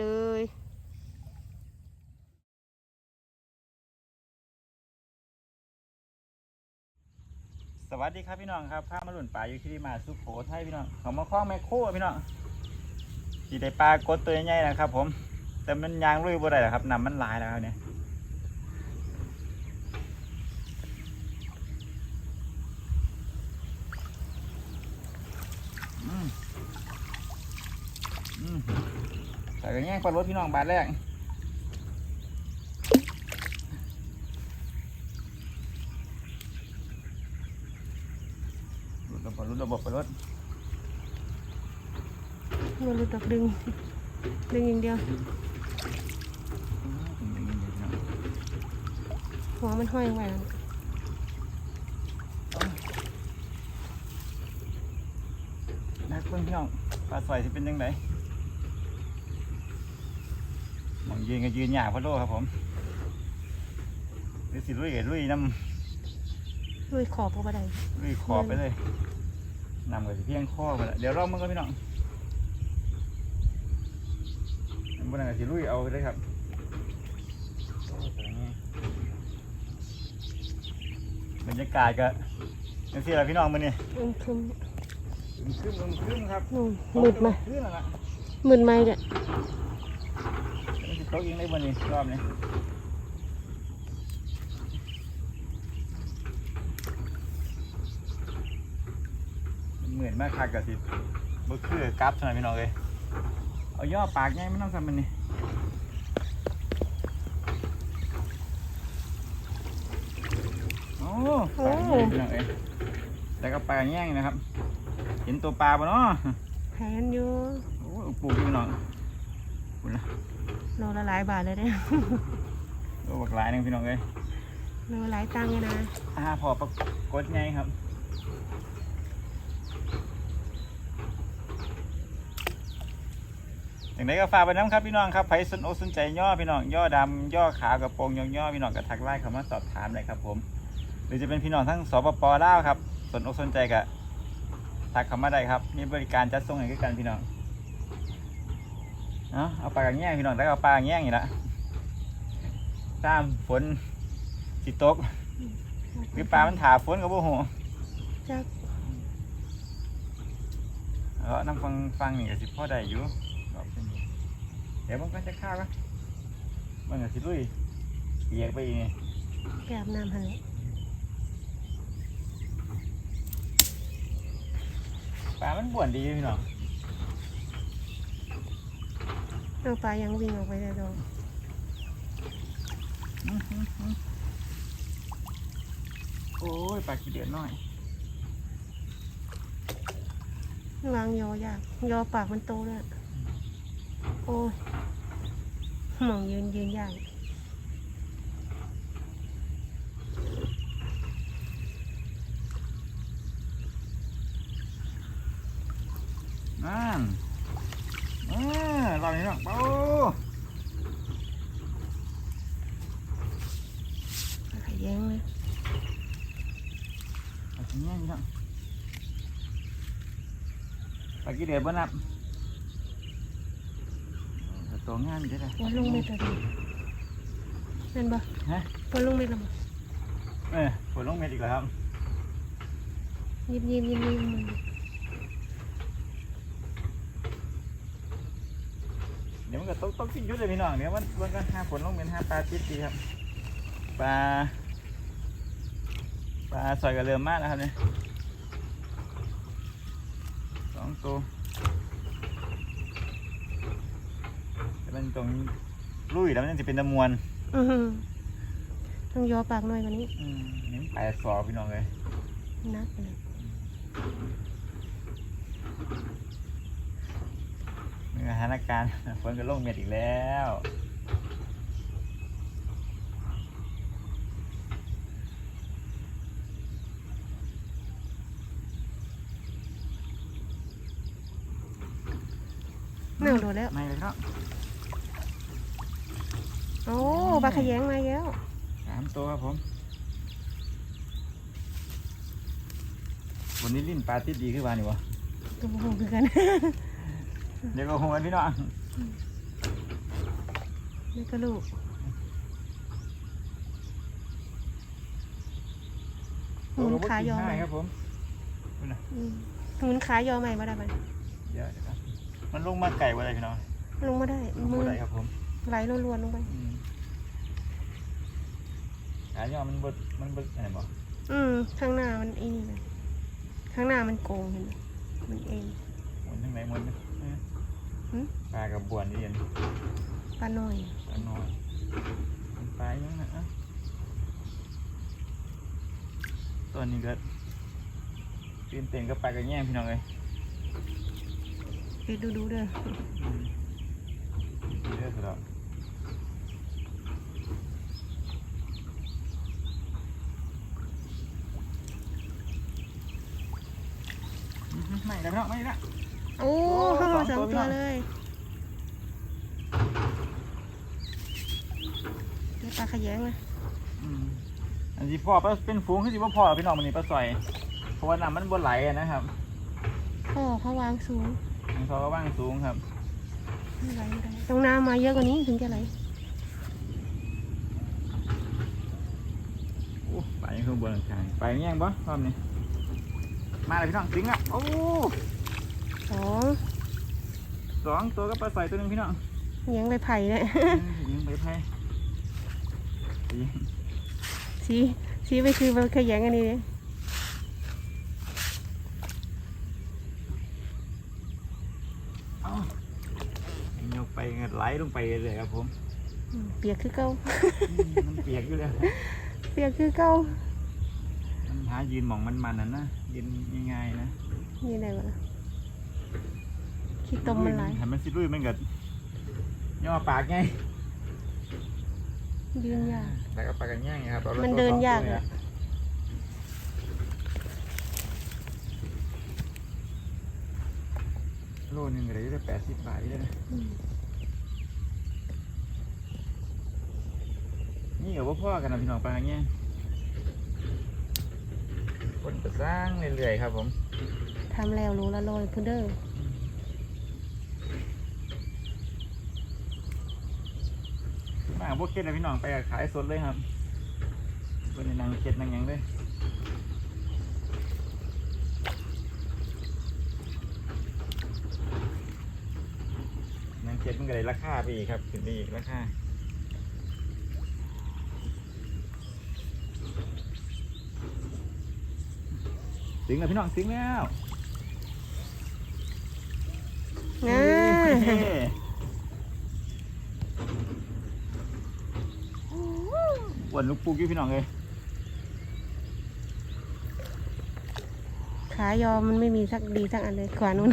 เลยสวัสดีครับพี่น้องครับพามาหลุนป่าอยู่ที่มาสุโขทัยพี่น้องของมาคล้องแมคโครพี่น้องที่ได้ปลากดตัวใหญ่ๆนะครับ ผม แต่มันยางลุยบ่ได้หรอครับน้ำมันลายแล้วเนี่ยอืมอืม ใส่กันแย่งปลารถพี่น้องบาทแรกรุดระบบรุดระบบไปรถมันรู้ตักดึง ดึงอย่างเดียว หัวมันห้อยไว้แล้วนักเพื่อนพี่น้องปลาสวยที่เป็นยังไงมอง ยืนก็ยืนหยาพะโลครับผมหรือสิลุยกับลุยน้ด้วยขอบก็บ่ได้ำลุยขอบไปเลยนำกับสิเพียงข้อไปละเดี๋ยวรอบมึงก็พี่น้องอันบนนั้นก็สิลุยเอาไปเลยครับบรรยากาศก็ยังสิละพี่น้องมันนี่อึมครึมขึ้นขึ้นขึ้นครับนู่นมืดมาขึ้นแล้วล่ะมืดไหมเนี่ย มันสิเขายิงได้บนนี้รอบนี้มันเหมือนมากคักกับสิบ่คือกราฟเท่านั้นพี่น้องเลยเอาย่อปากไงไม่ต้องทำมันนี่โอ้ปลาแง่พี่น้องเอ้ยแต่ก็ปลาแง่งนะครับ เห็นตัวปลาปะเนาะแพนอยู่ โอ้ปลูกอยู่พี่น้องคุณนะ โลละหลายบาทเลยเนี่ยโอ้บักหลายหนึงพี่น้องเอ้ยโลหลายตังค์เลยนะอ่าพอปรากฏไงครับอย่างไรก็ฝากไปน้ำครับพี่น้องครับใครสนอกสนใจย่อพี่น้องย่อดำย่อขาวกระโปรงย่อย่อพี่น้องกระทักไล่เข้ามาสอบถามเลยครับผม หรือจะเป็นพี่น้องทั้งสปปลาวครับสนอกสนใจกะทักเข้ามาได้ครับมีบริการจัดส่งให้คือกันพี่น้อง เอาเอาปลากระแง่งพี่น้องแล้วก็เอาปลากระแง่งอีกละตามฝนสิตกคือปลามันถาฝนกับพวกหัวจักเออน้ำฟังฟังนี่ก็สิพ่อได้อยู่รอบนี้เดี๋ยวมันก็จะข้าวก็มันก็สิลุยเปียกไปอีกนี่แกอาบน้ำหันเลยปลามันบ่วนดีอยู่พี่น้อง เอาปลายังวิ่งออกไปเลยดอกอื้อหือหือโอ้ยปลาขี้เดือดน้อยวางยอยากยอปากมันโตเลยอะโอ้ยหมองยืนยืนยากนั่นเอ อรอบนี้เนาะโอ้ขยแย้งเลยปลาขี้เงี้ยพี่น้องปลาขี้เดือดบ่นับแต่ตัวงามอยู่เด้ว่าลุงไม่ตัดีนั่นบ่ฮะว่าลุงไม่ละบ่เออฝนลงเม็ดอีกแล้วครับยิบยิบยิบยิบ มันเดี๋ยวมันก็ตกตกทิ้งยุดเลยพี่น้องเดี๋ยวมันมันก็หาฝนลงเป็นหาปลาติดดีครับปลาปลาสอยกับเรือมากนะครับเนี่ยสองตัวแต่มันตรงลุยแล้วมันยังจะเป็นตะมวนอื้อหือต้องยอปากหน่อยกว่านี้อืมนี่แปดสอบพี่น้องเลยนักไปเลย สถานการณ์ฝนก็ลงเม็ดอีกแล้วเน่าโดดแล้ว ไม่เลยเนาะโอ้ปลาขยงมาแล้วสามตัวครับผม วันนี้ลิ้นปลาติดดีขึ้นมานี่วะตัวโหคือกัน เดี๋ยวก็คงกันพี่น้องนี่ก็ลูกหมุนขายอใหใหม่ครับผมดูนะอืมหมุนขายอใหม่มาได้ไหมเดี๋ยวเดี๋ยวครับมันลงมาไก่ว่าอะไรพี่น้องลงมาได้ลงมือมาได้ครับผมไหลรวนๆลงไปอืมขายอมันเบิดมันเบิดอะไรบ่อืมข้างหน้ามันไอ้นี่เลยข้างหน้ามันโกงเห็นไหมมันเองหมุนทั้งไหนหมุนนะเออ หึ ปลากระบวนนี่เย็นปลาหน่อย ปลาน้อยมันปลายังนะอะตัวนี้ก็ตื่นเต้นก็ไปลากันแย่งพี่น้องเลยไปดูดูๆเด้ออืมเยอะสุดแล้วอืมไม่ได้พี่น้องไม่ได้ โอ้โอ้เข้ามาสสอองงตัวตัวพี่น้องเลยเดี๋ยวปลาขยงเลยอืมอันที่พ่อเป็นฝูงคือสิว่าพ่อพี่น้องมันนี่ปลาสอยเพราะว่าน้ำมันบนไหลอะนะครับพ่อเขาวางสูงมันเขาก็ว่างสูงครับไม่ไหลไม่ได้ต้องน้ำมาเยอะกว่านี้ถึงจะไหลโอ้ไปยังข้างบนหลังคาไปแย่งบ่รอบนี้มาเลยพี่น้องสิงอะโอ้ สองสองตัวก็ปลาสอยตัวหนึงพี่น้องเลี้ยงไปไผ่เลยยิงไปไพ่ยิงสีสีไปคือมันขยงอันนี้เลยเอ้าไอ้ยกไปไหลลงไปเลยครับผมอืมเปียกคือเก่าอืมมันเปียกอยู่เลยเปียกคือเก่ามันหายืนหมองมันมันน่ะนะยืนง่ายๆนะนี่ไหนวะล่ะ ขี้ตมมันไหลเห็นมันสิลุยมันเกิดย่อปากไงยืนยากแล้วก็ปากกันย่างไงครับอามันตัวเดินสองยากตัวอะโลนึงก็ได้แปดสิบบาทอยู่เลยนะอืมนี่กับว่าพ่อกันนะพี่น้องปลาเงี้ยคนจะสร้างเรื่อยๆครับผม ทำแล้วรู้ละลอยพุนเดอร์มาพวกเก็ดนะพี่น้องไปขายสดเลยครับเป็นนางเก็ดนางยังเลยนางเก็ดมันก็เลยราคาไปอีกครับขึ้นไปอีกราคาสิงแล้วพี่น้องสิงแล้ว นะเฮ้วันลูกปูกี้พี่น้องเลยขายอมมันไม่มีสักดีสักอันเลยขานุ่น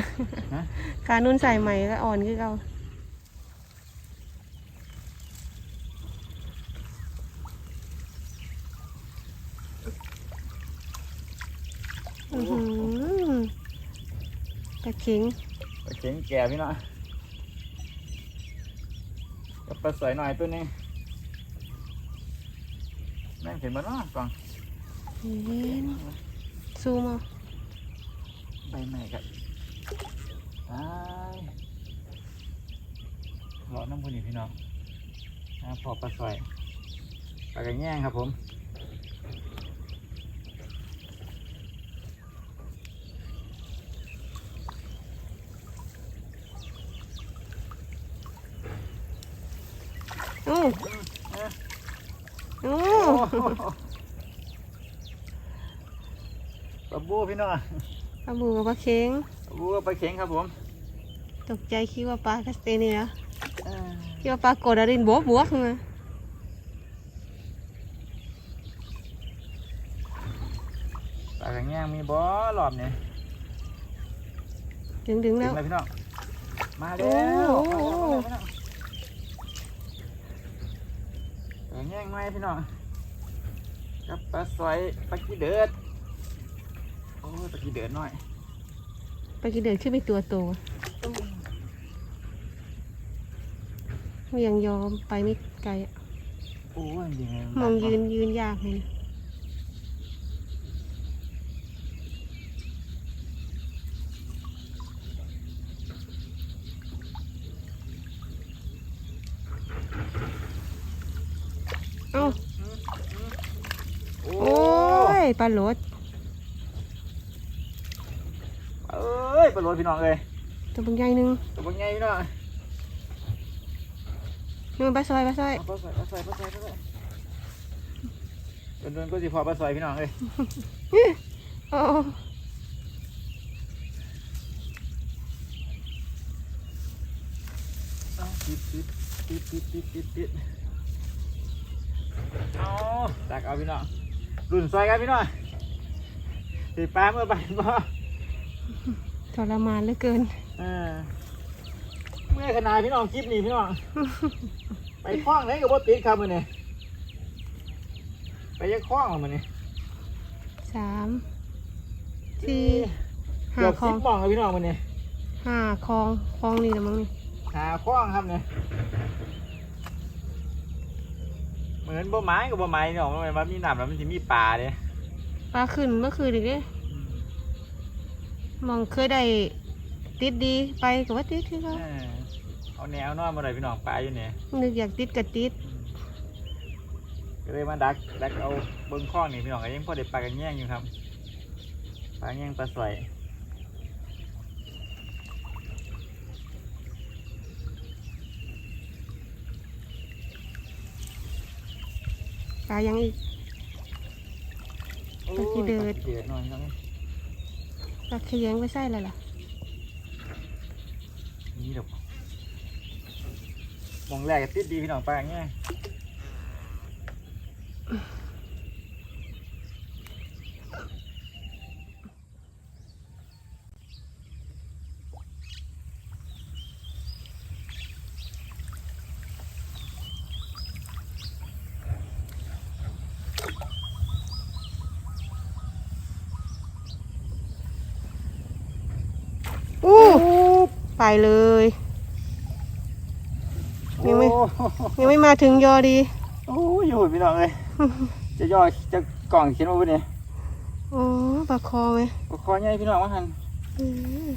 ฮะขานุ่นใส่ใหม่ก็อ่อนคือเก่าอื้อหือปลาเข็ง ปลาเข็งแก่พี่น้องกับปลาสวยหน่อยตัวนี้แม่งเห็นมันเนาะกล่องเห็นซูมเอาใบใหม่ครับไปรอน้ำพุนี่พี่น้องนะพอปลาสวยปลากระแง่งครับผม โอ้โอ้ ปลาบูพี่น้อง ปลาบูกับปลาเข็งปลาบูกับปลาเข็งครับผม ตกใจคิดว่าปลาคัสเตเนียคิดว่าปลากดอะไรบวกบวกๆมาปลากระแง่งมีบ่รอบนี้ดึงดึงๆถึแล้งวแล้วพี่น้องมาแล้วโอ้โหมาแล้วพี่น้องปลาแง่งไหมพี่น้องกับปลาสวยปลากีเดือดโอ้ ยตะกี้เดือดหน่อยไปกินเดินขึ้นไปตัวโตยังยอมไปไม่ไกลอะโอ้ยมองยืนยืนยากเลยเอาโอ้ยปลาโหลด ปลาโหลดพี่น้องเอ้ยตัวบางใหญ่หนึงตัวเป็นไงพี่น้องนู่นปลาซอยปลาซอยเอาปลาใส่ปลาใส่ปลาใส่ปลาใส่โดนๆก็สิพอปลาใส่พี่น้องเอ้ยโอ้เอาติดติดติดติดติดติดติดเอาตักเอาพี่น้องรุ่นซอยกันพี่น้องติดปลาเมื่อไปบ่ท รมานเหลือเกิน เออเมื่อขนาดพี่น้องคลิปนี้พี่น้อง ไปคล้องไหนกับว่าติดครับมือนี่ไปยังคล้องมือนี่สามสี่ห้าเกือบคลอสิงบหมองครับพี่น้องมือนี่ห้าคลองคลองนี่นะมั้งนี่หาคล้องครับเนี่ยเหมือนบ่ไม้กับบ่ไม้พี่น้องมันมีน้ำแล้วมันจะมีปลาเลยปลาขึ้นเมื่อคืนอีกเด้ มองเคยได้ติดดีไปกับว่าติดคือเขาเออเอาแนวนอนมาเลยพี่น้องปลาอยู่เนี่ยนึกอยากติดกับติดก็เลยมาดักดักเอาเบิ้งคล้องนี่พี่น้องก็ยังพอได้ปลากันแย่งอยู่ครับปลาแย่งปลาสวยปลายังอีก โอ้ยปลาขี้เดือด ปลาขี้เดือดหน่อยครับป ตักเคียงไปใส่เลยล่ะนี่ดอกมองแรกก็ติดดีพี่น้องปลาอย่างเงี้ย อู้ ไปเลย ยังไม่โอ้ยังไม่มาถึงยอดี โอ้ยอยู่พี่น้องเลย จะย่อจะกล่องเขียนมาบนเนี่ยอ๋อปลาคอไหมก็คอใหญ่พี่น้องว่าหันอืม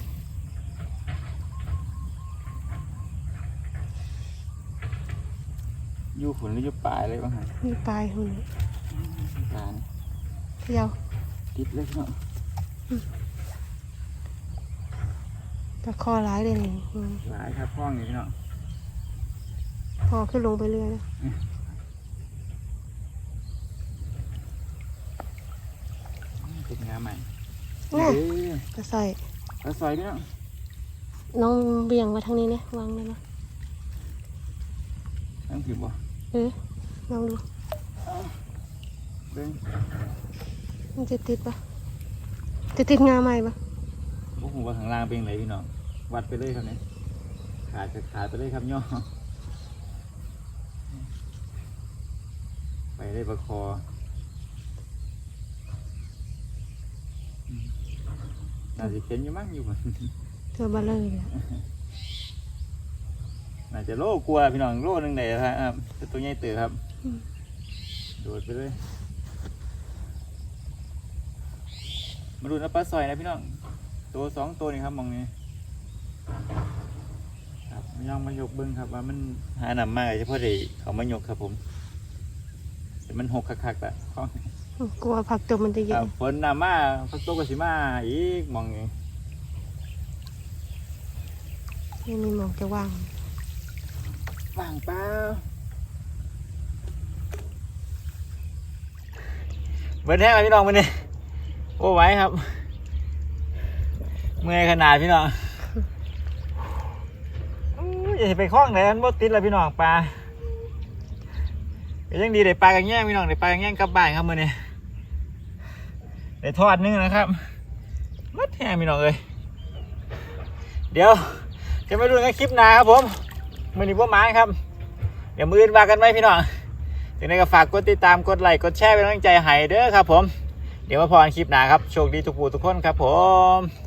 อยู่ฝุ่นหรืออยู่ปลายเลยว่าหันมีปลายหุ่นปลานี่เที่ยวติดเลยพี่น้อง ปลาคอร้ายเลยนี่อืมหลายครับห้องนี่พี่น้องพอขึ้นลงไปเรื่อยนะติดงาใหม่น่ะเอ้ยปลาใส่ปลาซอยพี่น้องน้องเบี่ยงมาทางนี้เนี่ยวางเลยนะต้องถือบ่เออลองดูเบิ้งมันจะติดปะจะติดงาใหม่ปะ พวกผมว่าข้างล่างเป็นไรพี่น้องวัดไปเลยครับเนี่ยขาดก็ขาดไปเลยครับย่อไปได้ประคออืมน่าจะเข็นอยู่มั้งอยู่บ่เธอมาเลยเลยน่าจะโลกลัวพี่น้องโลหนึงได้ครับแต่ตัวใหญ่เตือครับโดดไปเลยมาดูนะปลาซอยนะพี่น้อง ตัวสองตัวนี่ครับมองนี้ครับย่องมายกเบิ้งครับ ว่ามันหาหนำมากเฉพาะเด็เขามายกครับผมแต่มันหกคักๆละข้องกลัวผักตบมันจะคเย็รันบฝนหนามาพักโตวก็สิมาอีกมองนี้ไม่มีหมองจะว่างว่างเปล่าเบิดแห้งแล้วพี่น้องมันนี่โอ้ไหวครับ เมื่อยขนาดพี่น้องอย่าไปคล้องไหนมันบ่ติดแล้วพี่น้องปลาก็ยังดีได้ปลากันแย่งพี่น้องได้ปลากันแย่งกลับบ้านครับมื้อนี้ได้ทอดนึงนะครับมัดแห้งพี่น้องเอ้ยเดี๋ยวจะมาดูกันคลิปหน้าครับผมมื้อนี้บ่หมานครับ เดี๋ยวมืออื่นว่ากันไหมพี่น้องยังไงก็ฝากกดติดตามกดไลค์กดแชร์เป็นกำลังใจให้เด้อครับผม เดี๋ยวมาพอกันคลิปหน้าครับโชคดีทุกผู้ทุกคนครับผม